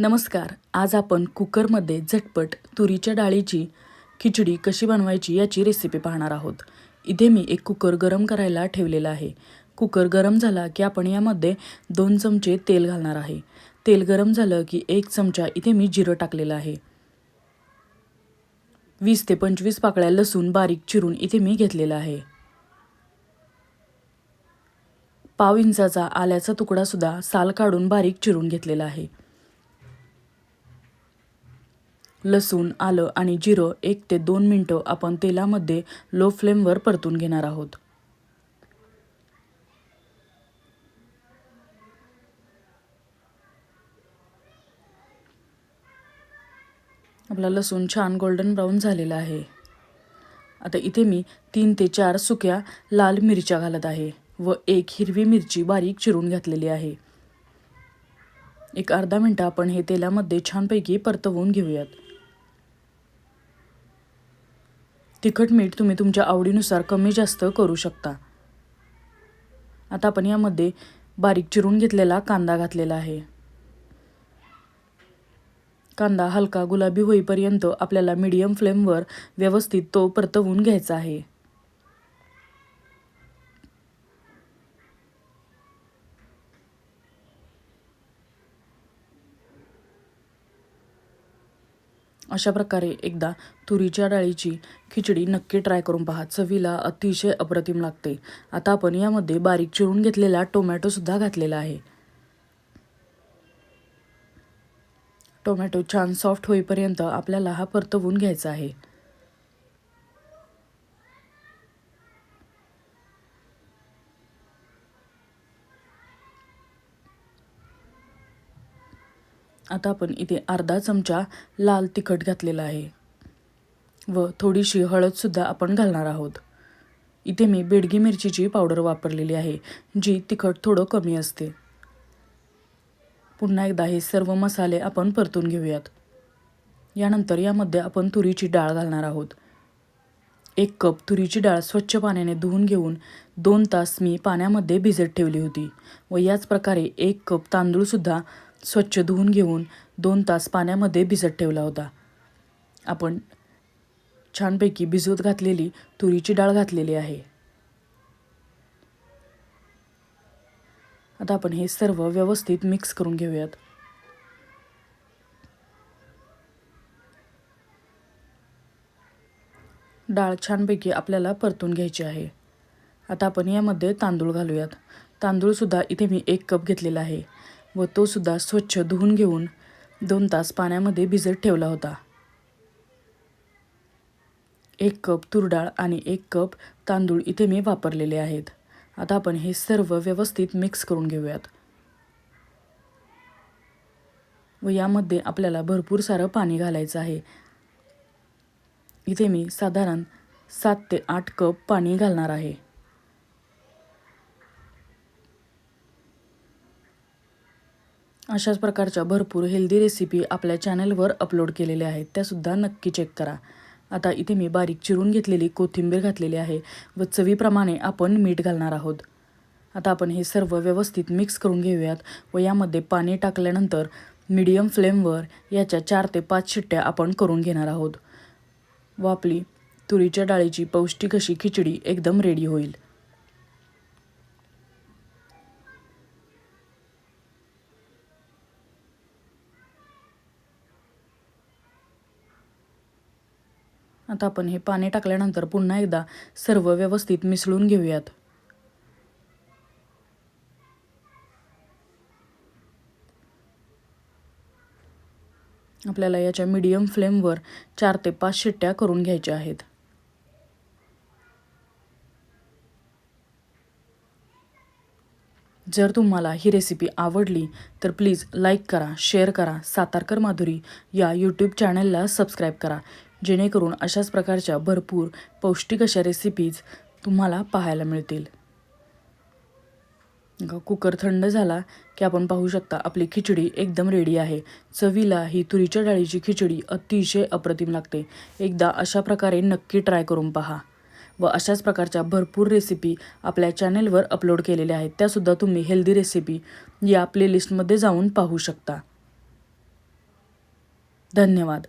नमस्कार. आज आपण कुकरमध्ये झटपट तुरीच्या डाळीची खिचडी कशी बनवायची याची रेसिपी पाहणार आहोत. इथे मी एक कुकर गरम करायला ठेवलेला आहे. कुकर गरम झाला की आपण यामध्ये दोन चमचे तेल घालणार आहे. तेल गरम झालं की एक चमचा इथे मी जिरं टाकलेलं आहे. वीस ते पंचवीस पाकळ्या लसूण बारीक चिरून इथे मी घेतलेला आहे. पाव इंचाचा आल्याचा तुकडासुद्धा साल काढून बारीक चिरून घेतलेला आहे. लसूण आलं आणि जिरं एक ते दोन मिनटं आपण तेलामध्ये लो फ्लेमवर परतून घेणार आहोत. आपला लसूण छान गोल्डन ब्राऊन झालेला आहे. आता इथे मी तीन ते चार सुक्या लाल मिरच्या घालत आहे व एक हिरवी मिरची बारीक चिरून घातलेली आहे. एक अर्धा मिनटं आपण हे तेलामध्ये छानपैकी परतवून घेऊयात. तिखट मीठ तुम्ही तुमच्या आवडीनुसार कमी जास्त करू शकता. आता आपण यामध्ये बारीक चिरून घेतलेला कांदा घातलेला आहे. कांदा हलका गुलाबी होईपर्यंत आपल्याला मीडियम फ्लेमवर व्यवस्थित तो परतवून घ्यायचा आहे. अशा प्रकारे एकदा तुरीच्या डाळीची खिचडी नक्की ट्राय करून पहा. चवीला अतिशय अप्रतिम लागते. आता आपण यामध्ये बारीक चिरून घेतलेला टोमॅटोसुद्धा घातलेला आहे. टोमॅटो छान सॉफ्ट होईपर्यंत आपल्याला हा परतवून घ्यायचा आहे. आता आपण इथे अर्धा चमचा लाल तिखट घातलेला आहे. व थोडीशी हळदसुद्धा आपण घालणार आहोत. इथे मी बेडगी मिरचीची पावडर वापरलेली आहे जी तिखट थोडं कमी असते. पुन्हा एकदा हे सर्व मसाले आपण परतून घेऊयात. यानंतर यामध्ये आपण तुरीची डाळ घालणार आहोत. एक कप तुरीची डाळ स्वच्छ पाण्याने धुवून घेऊन दोन तास मी पाण्यामध्ये भिजत ठेवली होती व याच प्रकारे एक कप तांदूळसुद्धा स्वच्छ धुवून घेऊन दोन तास पाण्यामध्ये भिजत ठेवला होता. आपण छानपैकी भिजवत घातलेली तुरीची डाळ घातलेली आहे. आता आपण हे सर्व व्यवस्थित मिक्स करून घेऊयात. डाळ छानपैकी आपल्याला परतून घ्यायची आहे. आता आपण यामध्ये तांदूळ घालूयात. तांदूळसुद्धा इथे मी एक कप घेतलेला आहे. व तो सुद्धा स्वच्छ धुवून घेऊन दोन तास पाण्यामध्ये भिजत ठेवला होता. एक कप तुरडाळ आणि एक कप तांदूळ इथे मी वापरलेले आहेत. आता आपण हे सर्व व्यवस्थित मिक्स करून घेऊयात. व यामध्ये आपल्याला भरपूर सारं पाणी घालायचं आहे. इथे मी साधारण सात ते आठ कप पाणी घालणार आहे. अशाच प्रकारच्या भरपूर हेल्दी रेसिपी आपल्या चॅनलवर अपलोड केलेल्या आहेत. त्यासुद्धा नक्की चेक करा. आता इथे मी बारीक चिरून घेतलेली कोथिंबीर घातलेली आहे व चवीप्रमाणे आपण मीठ घालणार आहोत. आता आपण हे सर्व व्यवस्थित मिक्स करून घेऊयात व यामध्ये पाणी टाकल्यानंतर मीडियम फ्लेमवर याच्या चार ते पाच शिट्ट्या आपण करून घेणार आहोत. व आपली तुरीच्या डाळीची पौष्टिक अशी खिचडी एकदम रेडी होईल. आता आपण हे पाणी टाकल्यानंतर पुन्हा एकदा सर्व व्यवस्थित मिसळून घेऊयात. आपल्याला याच्या मीडियम फ्लेमवर चार ते पाच शिट्ट्या करून घ्यायच्या आहेत. जर तुम्हाला ही रेसिपी आवडली तर प्लीज लाईक करा शेअर करा सातारकर माधुरी या यूट्यूब चॅनलला सबस्क्राईब करा. जेणेकरून अशाच प्रकारच्या भरपूर पौष्टिक अशा रेसिपीज तुम्हाला पाहायला मिळतील. कुकर थंड झाला की आपण पाहू शकता आपली खिचडी एकदम रेडी आहे. चवीला ही तुरीच्या डाळीची खिचडी अतिशय अप्रतिम लागते. एकदा अशा प्रकारे नक्की ट्राय करून पहा. व अशाच प्रकारच्या भरपूर रेसिपी आपल्या चॅनेलवर अपलोड केलेल्या आहेत. त्यासुद्धा तुम्ही हेल्दी रेसिपी या प्लेलिस्टमध्ये जाऊन पाहू शकता. धन्यवाद.